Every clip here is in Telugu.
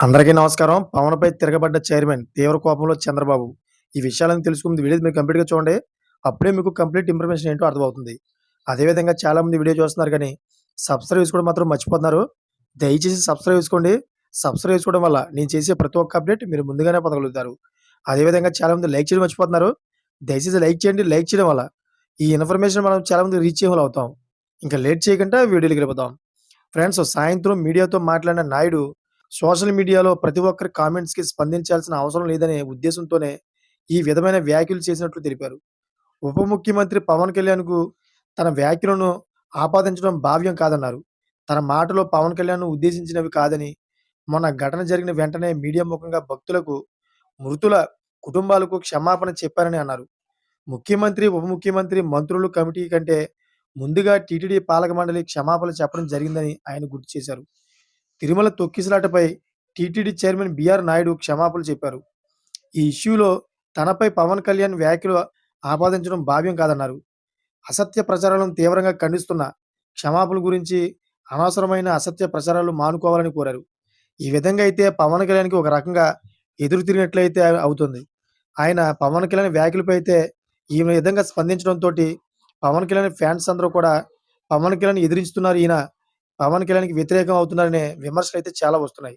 అందరికీ నమస్కారం. పవన్‌పై తిరగబడ్డ చైర్మన్ తీవ్ర కోపంలో చంద్రబాబు. ఈ విషయాలను తెలుసుకుంది వీడియో మీరు కంప్లీట్‌గా చూడండి. అప్పుడే మీకు కంప్లీట్ ఇన్ఫర్మేషన్ ఏంటో అర్థమవుతుంది. అదేవిధంగా చాలామంది వీడియో చూస్తున్నారు కానీ సబ్స్క్రైబ్ చేసుకోవడం మాత్రం మర్చిపోతున్నారు. దయచేసి సబ్స్క్రైబ్ చేసుకోండి. సబ్స్క్రైబ్ చేసుకోవడం వల్ల నేను చేసే ప్రతి ఒక్క అప్డేట్ మీరు ముందుగానే పొందగలుగుతారు. అదేవిధంగా చాలామంది లైక్ చేయడం మర్చిపోతున్నారు. దయచేసి లైక్ చేయండి. లైక్ చేయడం వల్ల ఈ ఇన్ఫర్మేషన్ మనం చాలామంది రీచ్ అయ్యేవాళ్ళం అవుతాం. ఇంకా లేట్ చేయకుండా వీడియోలు గెలిపోతాం ఫ్రెండ్స్ సాయంత్రం మీడియాతో మాట్లాడిన నాయుడు సోషల్ మీడియాలో ప్రతి ఒక్కరి కామెంట్స్‌కి స్పందించాల్సిన అవసరం లేదనే ఉద్దేశంతోనే ఈ విధమైన వ్యాఖ్యలు చేసినట్లు తెలిపారు. ఉప ముఖ్యమంత్రి పవన్ కళ్యాణ్‌కు తన వ్యాఖ్యలను ఆపాదించడం భావ్యం కాదన్నారు. తన మాటలో పవన్ కళ్యాణ్ ఉద్దేశించినవి కాదని, మొన్న ఘటన జరిగిన వెంటనే మీడియా ముఖంగా భక్తులకు, మృతుల కుటుంబాలకు క్షమాపణ చెప్పారని అన్నారు. ముఖ్యమంత్రి, ఉప ముఖ్యమంత్రి, మంత్రులు కమిటీ కంటే ముందుగా టీటీడీ పాలక మండలి క్షమాపణ చెప్పడం జరిగిందని ఆయన గుర్తు చేశారు. Tirumala తొక్కిసలాటపై T T D chairman B R Naidu క్షమాపణలు చెప్పారు. ఈ ఇష్యూలో తనపై పవన్ కళ్యాణ్ వ్యాఖ్యలు ఆపాదించడం భావ్యం కాదన్నారు. అసత్య ప్రచారాలను తీవ్రంగా ఖండిస్తున్న క్షమాపణల గురించి అనవసరమైన అసత్య ప్రచారాలు మానుకోవాలని కోరారు. ఈ విధంగా అయితే పవన్ కళ్యాణ్‌కి ఒక రకంగా ఎదురు తిరిగినట్లయితే అవుతుంది. ఆయన పవన్ కళ్యాణ్ వ్యాఖ్యలపై అయితే ఈ విధంగా స్పందించడంతో పవన్ కళ్యాణ్ ఫ్యాన్స్ అందరూ కూడా పవన్ కళ్యాణ్ ఎదిరిస్తున్నారు ఈయన. పవన్ కళ్యాణ్‌కి వ్యతిరేకం అవుతున్నారనే అయితే చాలా వస్తున్నాయి.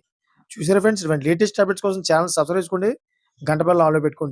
చూసారా ఫ్రెండ్స్ ఇటువంటి లేటెస్ట్ అప్డేట్స్ కోసం ఛానల్ సబ్స్క్రైబ్ చేసుకోండి. గంట బెల్ ఆన్‌లో పెట్టుకోండి.